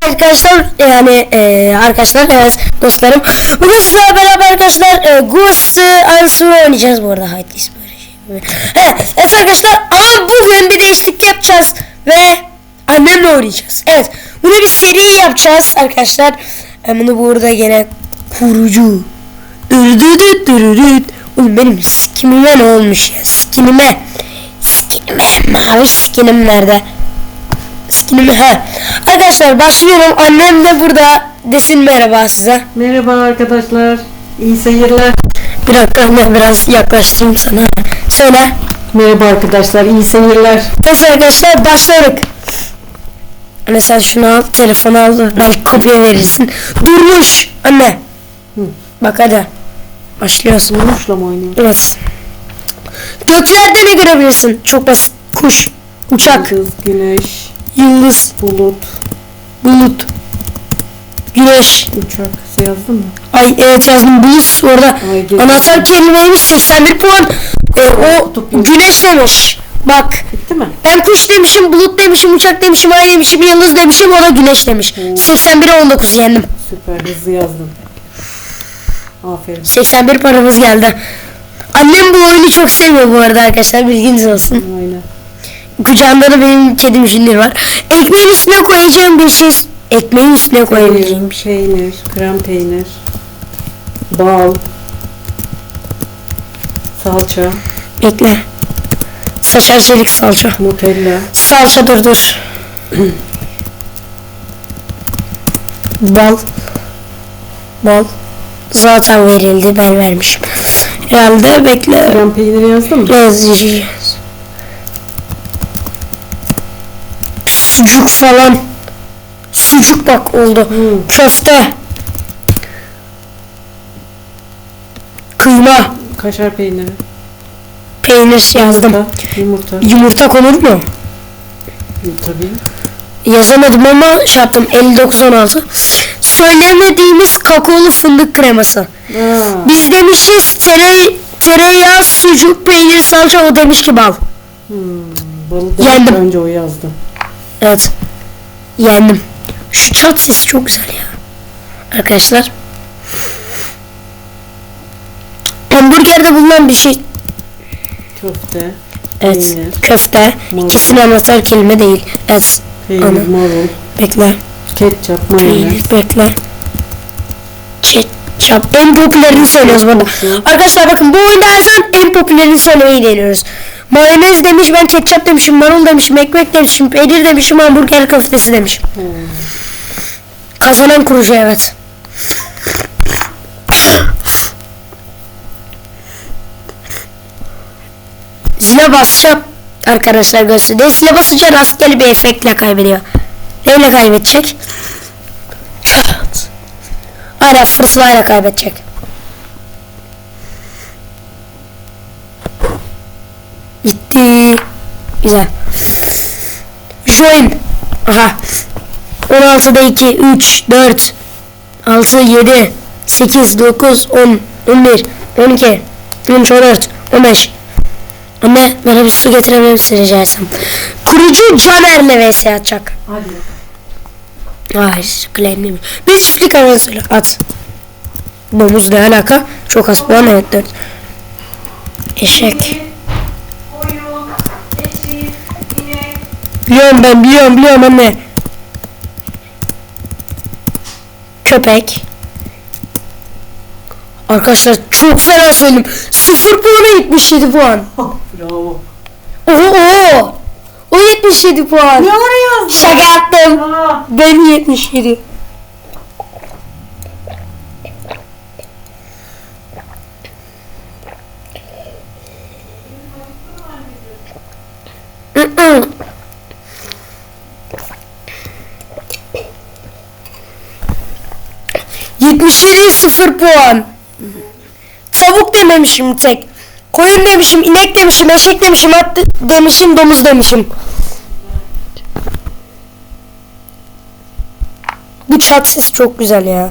arkadaşlar yani e, arkadaşlar evet dostlarım. Bugün sizlerle beraber arkadaşlar e, Ghost Answer oynayacağız bu arada. Hades böyle şey gibi. He, evet arkadaşlar ama bugün bir değişiklik yapacağız ve annemle oynayacağız. Evet bunu bir seri yapacağız arkadaşlar. Ben bunu burada gene kurucu. Ürdüdüt dürürüt Oğlum benim skinime ne olmuş ya? Skinime. Skinime. Mavi skinim nerede skinimi ha. Arkadaşlar başlıyorum. Annem de burada desin merhaba size. Merhaba arkadaşlar. İyi seyirler. Bir dakika anne biraz yaklaştırayım sana. Söyle. Merhaba arkadaşlar. iyi seyirler. Evet arkadaşlar başladık. Anne sen şunu al, telefonu al, belki kopya verirsin. Durmuş anne. Hı. Bak hadi. Başlıyorsun. Kuşla mı oynuyor? Evet. Göklerde ne görebilirsin? Çok basit. Kuş, uçak, Yıldız, güneş, yıldız, bulut, bulut, güneş. uçak. Yazdın mı? Ay evet yazdım bulut orada. Ay, geçtim. Anahtar kelimeymiş 81 puan. E, o Kutup güneş demiş. Bak Bitti mi? ben kuş demişim, bulut demişim, uçak demişim, ay demişim, yıldız demişim, o da güneş demiş. 81'e 19 yendim. Süper hızlı yazdın. Aferin. 81 paramız geldi. Annem bu oyunu çok seviyor bu arada arkadaşlar bilginiz olsun. Aynen. Kucağında da benim kedim Junior var. Ekmeğin üstüne koyacağım bir şey. Ekmeğin üstüne koyabileceğim bir şey. Peynir, krem peynir, bal, salça, Bekle. Saçar çelik salça. nutella, Salça dur dur. Bal. Bal. Zaten verildi ben vermişim. Herhalde bekle. krem peyniri yazdın mı? Yazacağız. Sucuk falan. Sucuk bak oldu. Hı. Köfte. Kıyma. Kaşar peyniri, Peynir yazdım. yumurta, yumurta. Yumurta konur mu? Tabii. Yazamadım ama şey yaptım 59-16. Söylemediğimiz kakaolu fındık kreması. Aa, Biz demişiz tere, tereyağı, sucuk, peynir, salça o demiş ki bal. hmm, balı da önce o yazdı. Evet. Yendim. Şu çat sesi çok güzel ya. Arkadaşlar. Hamburgerde bulunan bir şey. Köfte, Evet. Peynir. Köfte. Marul. İkisini anahtar kelime değil. Evet. peynir, Ana. marul, Bekle. ketçap, mayonez. Bekle. Ketçap. En popülerini söylüyoruz burada. Arkadaşlar bakın bu oyunda her zaman en popülerini söylemeyi deniyoruz. Mayonez demiş, ben ketçap demişim, marul demişim, ekmek demişim, peynir demişim, hamburger köftesi demişim. Hmm. Kazanan kurucu evet. Zile basacağım. Arkadaşlar gösterdi. Zile basınca rastgele bir efektle kaybediyor. Neyle kaybedecek? Aynen fırtınayla kaybedecek. Gitti. Güzel. Join. Aha. 16'da 2, 3, 4, 6, 7, 8, 9, 10, 11, 12, 13, 14, 15. Anne bana bir su getirebilir misin rica etsem? Kurucu Caner'le vs atacak. Hadi. Hayır claimlemiyor. Bir çiftlik söyle at. Domuz ne alaka? Çok az puan evet 4. Eşek. Biliyorum ben biliyorum biliyorum anne. Köpek. Arkadaşlar çok fena söyledim. 0 puana 77 puan. Bravo. Oo, oo. O 77 puan. Ne oraya yazdın? Şaka yaptım. Aa, Ben 77. ...77 0 puan. Tavuk dememişim tek. Koyun demişim, inek demişim, eşek demişim, at demişim, domuz demişim. Bu çat sesi çok güzel ya.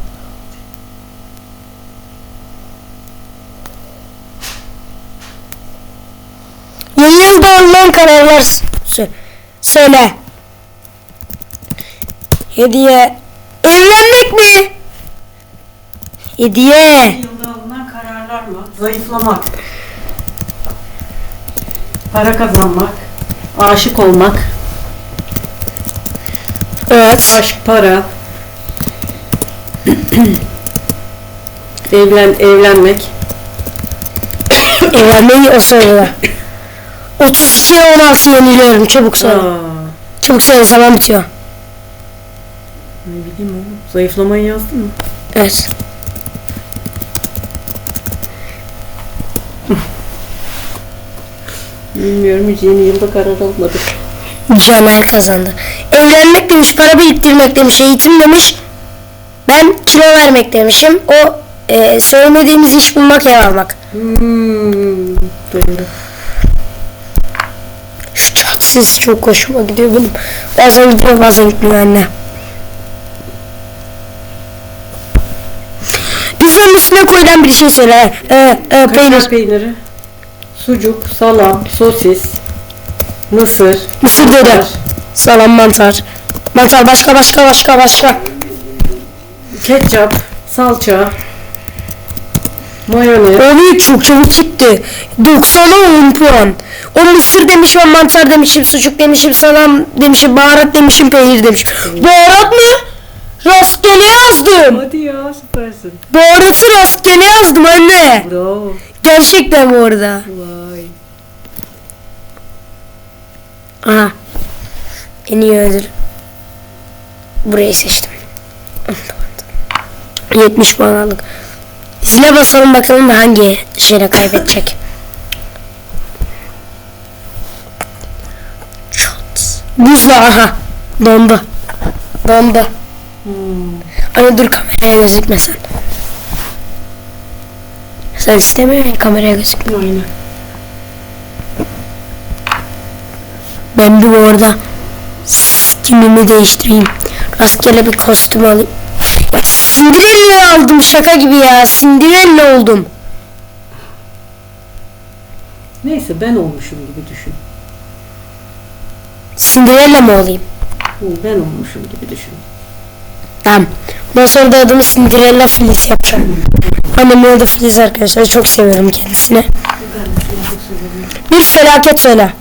Yeni yıl bağlanan kararlar söyle. Hediye. Evlenmek mi? Hediye. Yılda alınan kararlar mı? Zayıflamak. Para kazanmak. Aşık olmak. Evet. Aşk, para. Evlen, evlenmek. Evlenmeyi o sırada. 32'ye 16 yeniliyorum. Çabuk. Aa, Çabuk söyle zaman bitiyor. ne bileyim oğlum. Zayıflamayı yazdın mı? Evet. Bilmiyorum hiç yeni yılda karar almadık. Caner kazandı. Evlenmek demiş, para biriktirmek demiş, eğitim demiş. Ben kilo vermek demişim. O e, söylemediğimiz iş bulmak, ev almak. Hmm, doğru. Şu çark sesi çok hoşuma gidiyor benim. Bazen gidiyor bazen gitmiyor anne. Pizzanın üstüne koyulan bir şey söyle. Ee, e, peynir. Kaşar peyniri. Sucuk, salam, sosis, mısır, Mısır mantar, Salam mantar. Mantar başka başka başka başka. ketçap, salça, mayonez. Abi çok çabuk gitti. 90'a 10 puan. O mısır demişim, o mantar demişim, sucuk demişim, salam demişim, baharat demişim, peynir demişim. Baharat mı? Rastgele yazdım. Hadi ya süpersin. Baharatı rastgele yazdım anne. Bravo. Gerçekten bu arada. Vay. Aha. En iyi ödül. Burayı seçtim. 70 puan aldık. Zile basalım bakalım hangi şeyle kaybedecek. Çat. Buzla aha. Dondu. Dondu. Hmm. Hani dur kameraya gözükmesen. Sen istemiyorsun ya kameraya gözükme. Aynen. Ben bir bu arada skinimi değiştireyim. Rastgele bir kostüm alayım. Cinderella aldım şaka gibi ya. Cinderella oldum. Neyse ben olmuşum gibi düşün. Cinderella mı olayım? Hı, Ben olmuşum gibi düşün. Tamam. Bundan sonra da adımı Cinderella Filiz yapacağım. Annemin adı Filiz arkadaşlar. Çok seviyorum kendisini. Bir felaket söyle.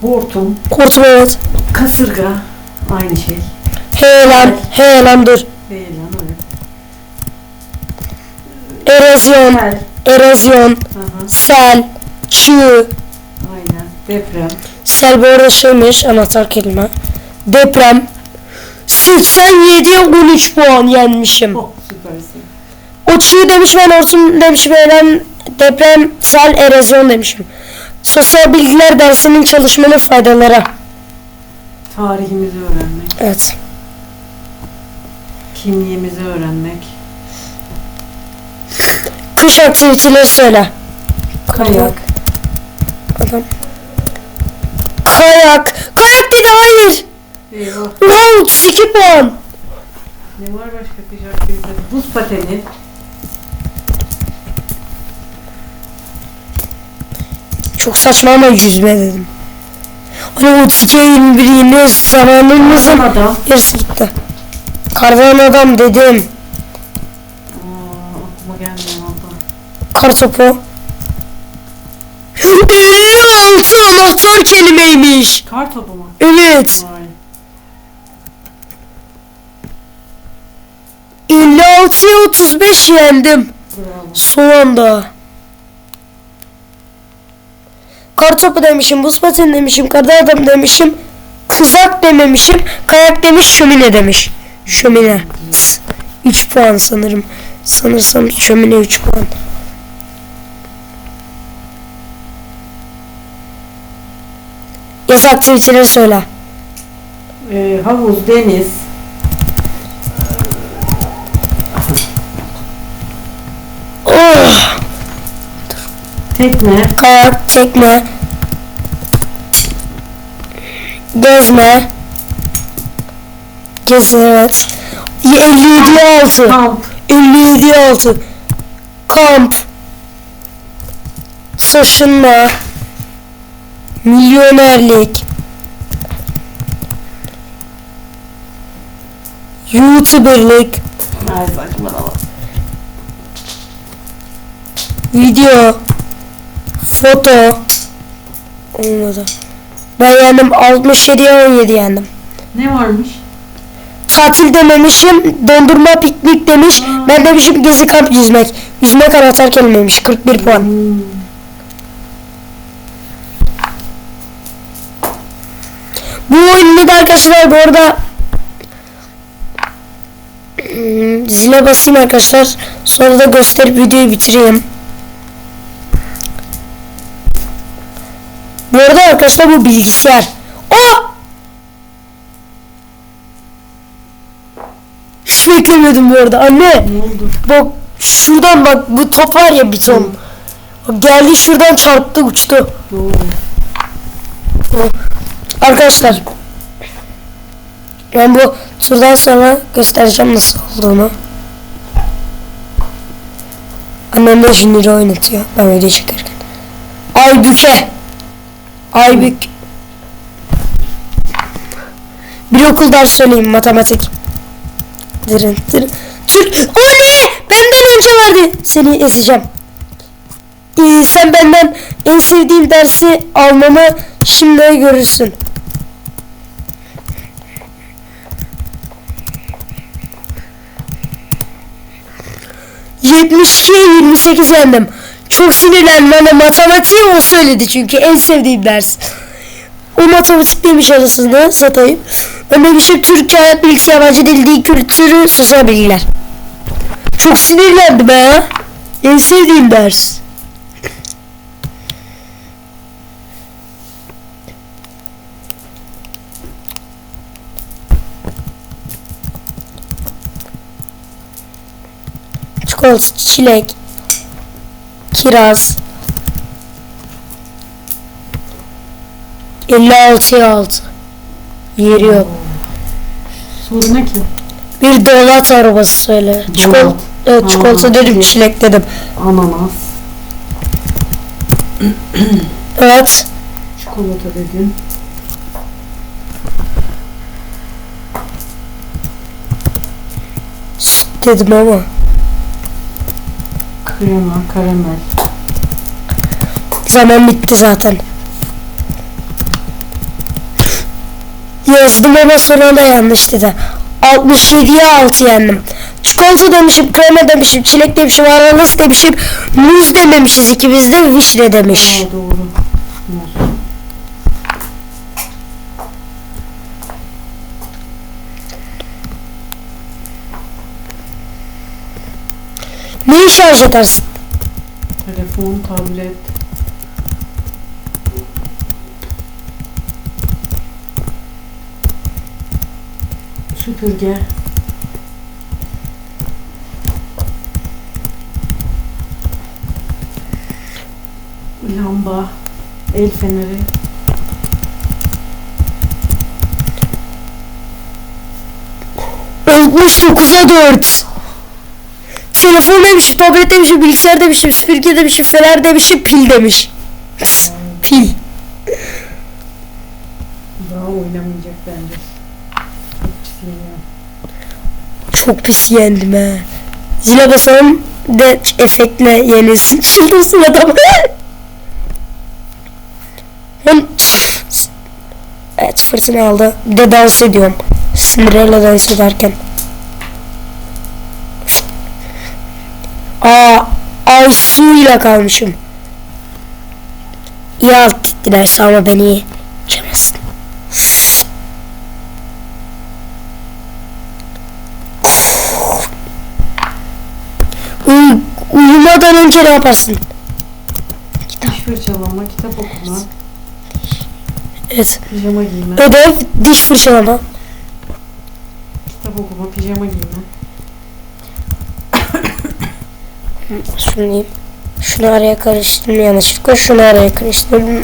Hortum, Kurtum evet. kasırga, aynı şey. He lan. He lan dur. Değil lan evet. Erozyon. Sel. Erozyon. Aha, Sel. Çığ. aynen. Deprem. Sel bu arada şeymiş anahtar kelime. Deprem. 87'ye 13 puan yenmişim. Oh süpersin. O çığ demiş ben hortum demiş ben deprem, sel, erozyon demişim. Sosyal bilgiler dersinin çalışmanın faydaları. Tarihimizi öğrenmek, Evet. kimliğimizi öğrenmek. Kış aktiviteleri söyle. Kayak. Adam. Kayak. Kayak dedi hayır. Eyvah. Wow 32 puan. Ne var başka kış aktivitesi? Buz pateni. Çok saçma ama yüzme dedim. Hani 32'ye 21 yine zamanımızın yarısı gitti. Kardan adam dedim. Aa. Kar topu. 56 anahtar kelimeymiş. Kar topu mu? Evet. Vay. 56'ya 35 yendim. Bravo. Son anda. Kar topu demişim, buz pateni demişim, kardan adam demişim, kızak dememişim, kayak demiş, şömine demiş. Şömine. 3 puan sanırım. Sanırsam şömine 3 puan. Yaz aktiviteleri söyle. Ee, havuz, deniz. Tekne. Kayak, tekne, gezme, gezi evet. 57 altı. Kamp. 57 altı. Kamp. Taşınma. Milyonerlik. YouTuber'lık, video, foto. Olmadı. Ben yendim 67'ye 17 yendim. Ne varmış? Tatil dememişim, dondurma piknik demiş. Aa. Ben demişim gezi kamp yüzmek. Yüzmek anahtar kelimeymiş 41 puan. Hmm. Bu oyunu da arkadaşlar bu arada Hmm, zile basayım arkadaşlar. Sonra da gösterip videoyu bitireyim. Arkadaşlar bu bilgisayar. O! Hiç beklemiyordum bu. Anne Ne oldu? bak şuradan bak bu top var ya bir ton. O Geldi şuradan çarptı uçtu. Oo. Arkadaşlar ben bu turdan sonra göstereceğim nasıl olduğunu. Annem de Junior'ı oynatıyor ben video çekerken. Aybüke. Aybük. Bir okul ders söyleyeyim matematik. Dırın dırın. Türk. O? Benden önce vardı. Seni ezeceğim. Ee, sen benden en sevdiğim dersi almamı şimdi görürsün. ...72'ye 28 yendim. Çok sinirlendim. Bana matematiği o söyledi çünkü en sevdiğim ders. O matematik demiş arasında satayım. Ben demişim Türkçe hayat bilgisi yabancı dil değil kültürü sosyal bilgiler. Çok sinirlendim ha. En sevdiğim ders. Çikolata, çilek, kiraz. 56'ya 6. Yeri yok. Soru ne ki? Bir donat arabası söyle. Çikolata, Donat. evet, çikolata dedim, çilek. çilek dedim. Ananas. Evet. Çikolata dedin. Süt dedim ama. Krema, karamel. Zaman bitti zaten. Yazdım ama sonra da yanlış dedi. 67'ye 6 yendim. Çikolata demişim, krema demişim, çilek demişim, ananas demişim, muz dememişiz ikimiz de vişne demiş. Aa doğru. Muz. Neyi şarj edersin? Telefon, tablet. Süpürge. Lamba. El feneri. Olmuş 9'a 4. Telefon demişim, tablet demişim, bilgisayar demişim, süpürge demişim, fener demişim, pil demiş. pil. Daha oynamayacak bence. Çok pis yeniyor. Çok pis yendim he. Zile basalım de efektle yenilsin. Çıldırsın adam. Hem Evet fırtına aldı. Bir de dans ediyorum. Cinderella dans ederken. Aa, ay suyla kalmışım. İyi alt ettiler ama beni geçemezsin. Uy- uyumadan önce ne yaparsın? Diş fırçalama, kitap okuma, Evet. pijama giyme. Ödev, diş fırçalama. Kitap okuma, pijama giyme. Şunu. Şunu araya karıştırdım yanlışlıkla. Şunu araya karıştırdım.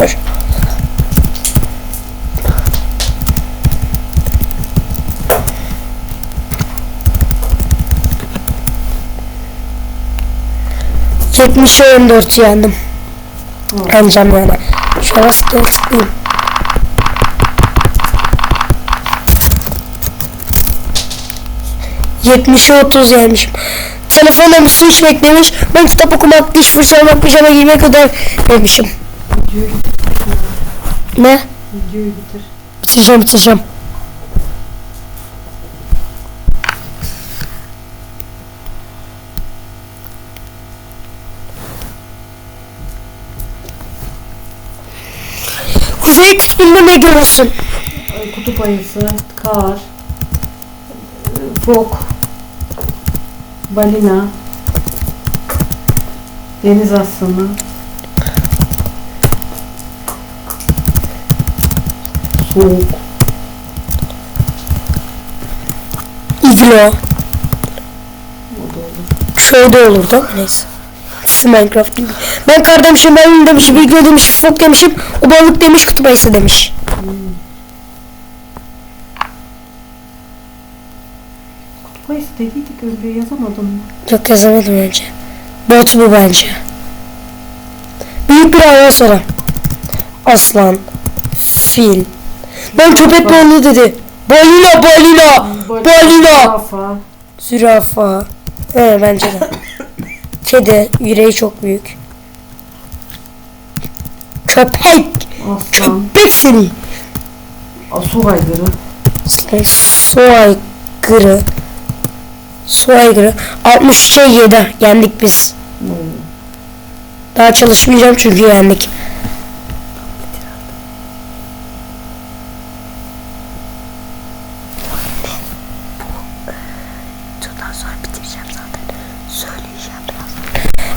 Yetmişe dört yendim. Aa, Amcam yani. Şöyle sıkıntı tıklayayım. 70'e 30 Telefonda bir su içmek demiş. Ben kitap okumak, diş fırçalamak, pijama giymek kadar demişim. Ne? Videoyu bitir. Bitireceğim bitireceğim. Kuzey kutbunda ne görürsün? Kutup ayısı, kar, fok, balina, deniz aslanı, soğuk, İglo. o da olur. Ama neyse. Minecraft gibi. Ben kar demişim, balon demişim, iglo demişim, fok demişim, o balık demiş, kutup ayısı demiş. Ayısı dediydik öyle yazamadım mı? Yok yazamadım önce. Bot bu bence. Büyük bir hayvan sonra. Aslan. Fil. Ben köpek balığı dedi. Balina balina. Balina. Zürafa. He bence de. Kedi. Yüreği çok büyük. Köpek. aslan, Köpek seni. su aygırı. Su aygırı. Su aygırı. 63'e 7. Yendik biz. Daha çalışmayacağım çünkü yendik.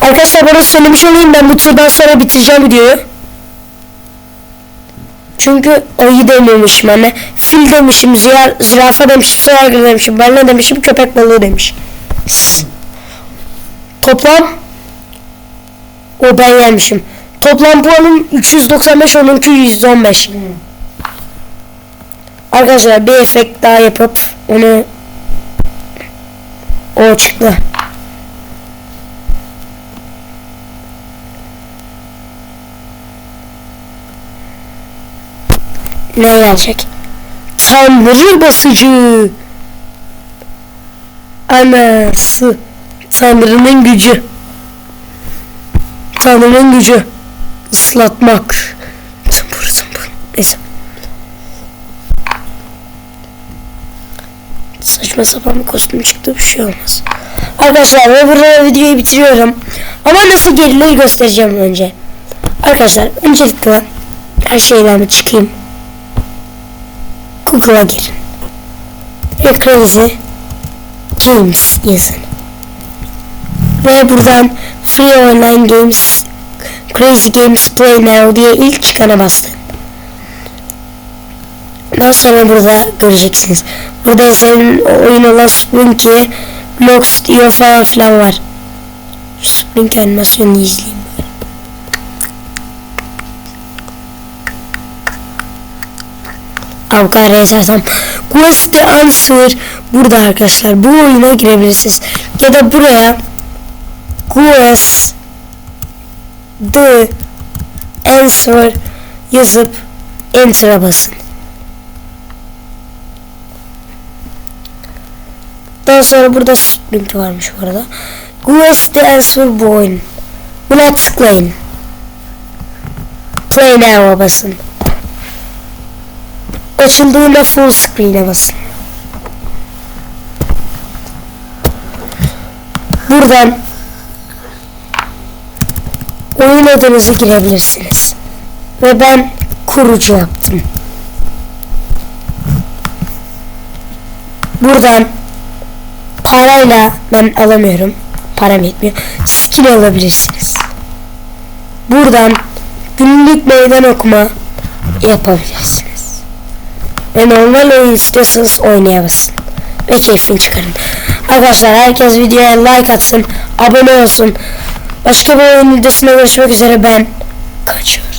Arkadaşlar bana söylemiş olayım ben bu turdan sonra bitireceğim videoyu. Çünkü ayı dememişim anne. Fil demişim, zira, zürafa demişim, aygırı demişim, balina demişim, köpek balığı demiş. Toplam o ben yenmişim. Toplam puanım 395 onunki 115. Arkadaşlar bir efekt daha yapıp onu o çıktı. Ne gelecek? Tanrı basıcı. Anası. Tanrı'nın gücü. Tanrı'nın gücü. Islatmak. Zımbır zımbır. Neyse. Saçma sapan bir kostüm çıktı bir şey olmaz. Arkadaşlar ve burada videoyu bitiriyorum. Ama nasıl gerilir göstereceğim önce. Arkadaşlar öncelikle her şeyden bir çıkayım. Google'a. Ve Crazy Games yazın. Ve buradan Free Online Games Crazy Games Play Now diye ilk çıkana bastın. Daha sonra burada göreceksiniz. Burada senin oyun olan Sprinky, Blocks diyor falan filan var. Sprinky animasyonunu izleyeyim. Avukar esarsam Quest Answer burada arkadaşlar. Bu oyuna girebilirsiniz. Ya da buraya Quest the Answer yazıp Enter'a basın. Daha sonra burada sprint varmış bu arada. Quest the Answer bu oyun. Buna tıklayın. Play now'a basın. Açıldığında full screen'e basın. Buradan oyun adınızı girebilirsiniz. Ve ben kurucu yaptım. Buradan parayla ben alamıyorum. Param yetmiyor. Skin alabilirsiniz. Buradan günlük meydan okuma yapabilirsiniz. Ve normal oyun istiyorsanız oynayamazsın. Ve keyfini çıkarın. Arkadaşlar herkes videoya like atsın. Abone olsun. Başka bir oyun videosunda görüşmek üzere ben kaçıyorum.